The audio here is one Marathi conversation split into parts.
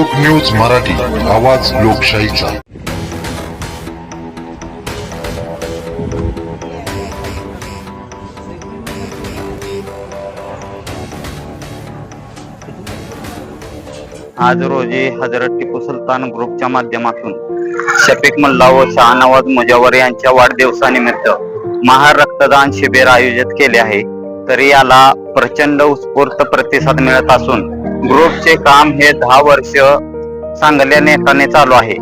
लोक न्यूज मराठी आवाज लोकशाहीचा. आज रोजी हजरत टिपू सुलतान ग्रुपच्या माध्यमातून शफीक मल्ला व शाहनवाज मुजावर यांच्या वाढदिवसानिमित्त महार रक्तदान शिबिर आयोजित केले आहे. तरी याला प्रचंड उत्स्फूर्त प्रतिसाद मिळत असून ग्रुपचे काम हे दहा वर्ष चांगल्या नेटाने चालू आहे.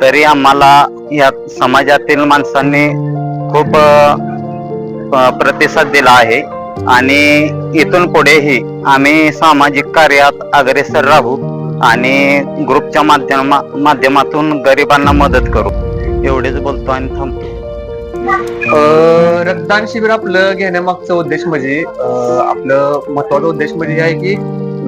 तरी आम्हाला या समाजातील माणसांनी खूप प्रतिसाद दिला आहे. आणि इथून पुढेही आम्ही सामाजिक कार्यात अग्रेसर राहू आणि ग्रुपच्या माध्यमा माध्यमातून गरिबांना मदत करू. एवढेच बोलतो आणि थांबतो. रक्तदान शिबिर आपलं घेण्यामागचा उद्देश म्हणजे आपलं महत्त्वाचा उद्देश म्हणजे आहे की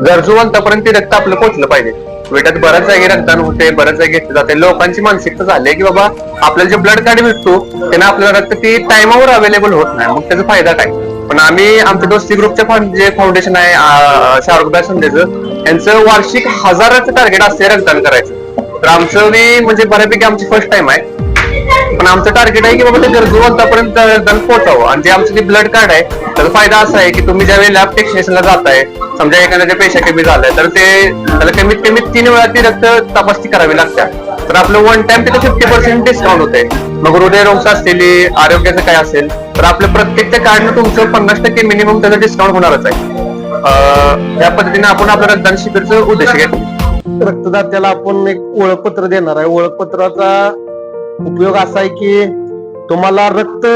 गरजूवंतापर्यंत ते रक्त आपलं पोहोचलं पाहिजे. वेटात बऱ्याच जागी रक्तदान होते बऱ्याच जागी घेतलं जाते लोकांची मानसिकता झाली की बाबा आपल्याला जे ब्लड कार्ड भेटतो त्यांना आपल्याला रक्त ती टायमावर अवेलेबल होत नाही. मग त्याचा फायदा काय? पण आम्ही आमच्या दोस्ती ग्रुपच्या जे फाउंडेशन आहे अं, शाहरुखभाई संदेचं यांचं वार्षिक हजाराचं टार्गेट असते रक्तदान करायचं. तर आमचं मी म्हणजे बऱ्यापैकी आमची फर्स्ट टाइम आहे. पण आमचं टार्गेट आहे की बाबा ते गरजूवंतापर्यंत रक्तदान पोहोचावं. आणि जे आमचं जे ब्लड कार्ड आहे त्याचा फायदा असा आहे की तुम्ही ज्यावेळी लॅब टेक्निशियनला जाताय समजा एखाद्याच्या पेशा कमी झालाय तर ते त्याला कमीत कमी तीन वेळा ती रक्त तपासणी करावी लागते तर आपलं वन टाइम तिथे फिफ्टी पर्सेंट डिस्काउंट होते मग हृदयरोग असतील आरोग्याचं काय असेल तर आपलं प्रत्येकच्या कार्डनं तुमचं पन्नास टक्के मिनिमम त्याचं डिस्काउंट होणारच आहे. या पद्धतीने आपण आपलं रक्तदान शिबिरचं उद्देश घेतलं रक्तदात्याला आपण एक ओळखपत्र देणार आहे. ओळखपत्राचा उपयोग असा आहे की तुम्हाला रक्त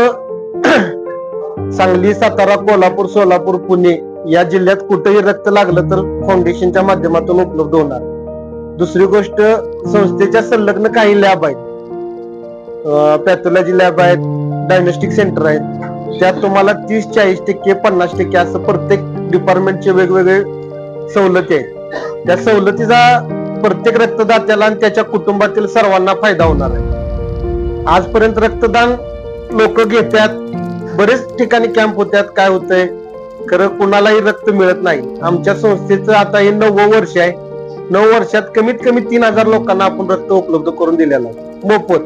सांगली सातारा कोल्हापूर सोलापूर पुणे या जिल्ह्यात कुठेही रक्त लागलं तर फाउंडेशनच्या माध्यमातून उपलब्ध होणार. दुसरी गोष्ट संस्थेच्या संलग्न काही लॅब आहेत. पॅथोलॉजी लॅब आहेत डायग्नोस्टिक सेंटर आहेत. त्यात तुम्हाला तीस चाळीस टक्के पन्नास टक्के असं प्रत्येक डिपार्टमेंटचे वेगवेगळे सवलती आहेत. त्या सवलतीचा प्रत्येक रक्तदात्याला आणि त्याच्या कुटुंबातील सर्वांना फायदा होणार आहे. आजपर्यंत रक्तदान लोक घेतात बरेच ठिकाणी कॅम्प होत्यात. काय होतंय? खरं कुणालाही रक्त मिळत नाही. आमच्या संस्थेचं आता हे नववं वर्ष आहे. नऊ वर्षात कमीत कमी तीन हजार लोकांना आपण रक्त उपलब्ध करून दिलेलं आहे. मोफत.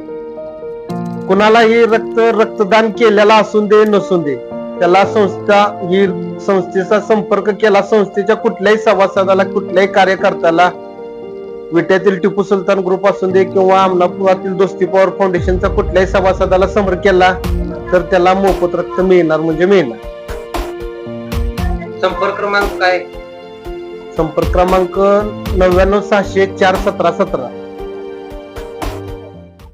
कुणालाही रक्त रक्तदान केलेला असून दे नसून दे त्याला संस्था ही संस्थेचा संपर्क केला संस्थेच्या कुठल्याही सभासदाला कुठल्याही कार्यकर्त्याला विट्यातील टिपू सुलतान ग्रुप असून दे किंवा अमलापुरातील दोस्ती पॉवर फाउंडेशनचा कुठल्याही सभासदाला संपर्क केला तर त्याला मोफत रक्त मिळणार म्हणजे मिळणार. संपर्क क्रमांक काय? संपर्क क्रमांक नव्याण्णव सहाशे चार सतरा सतरा.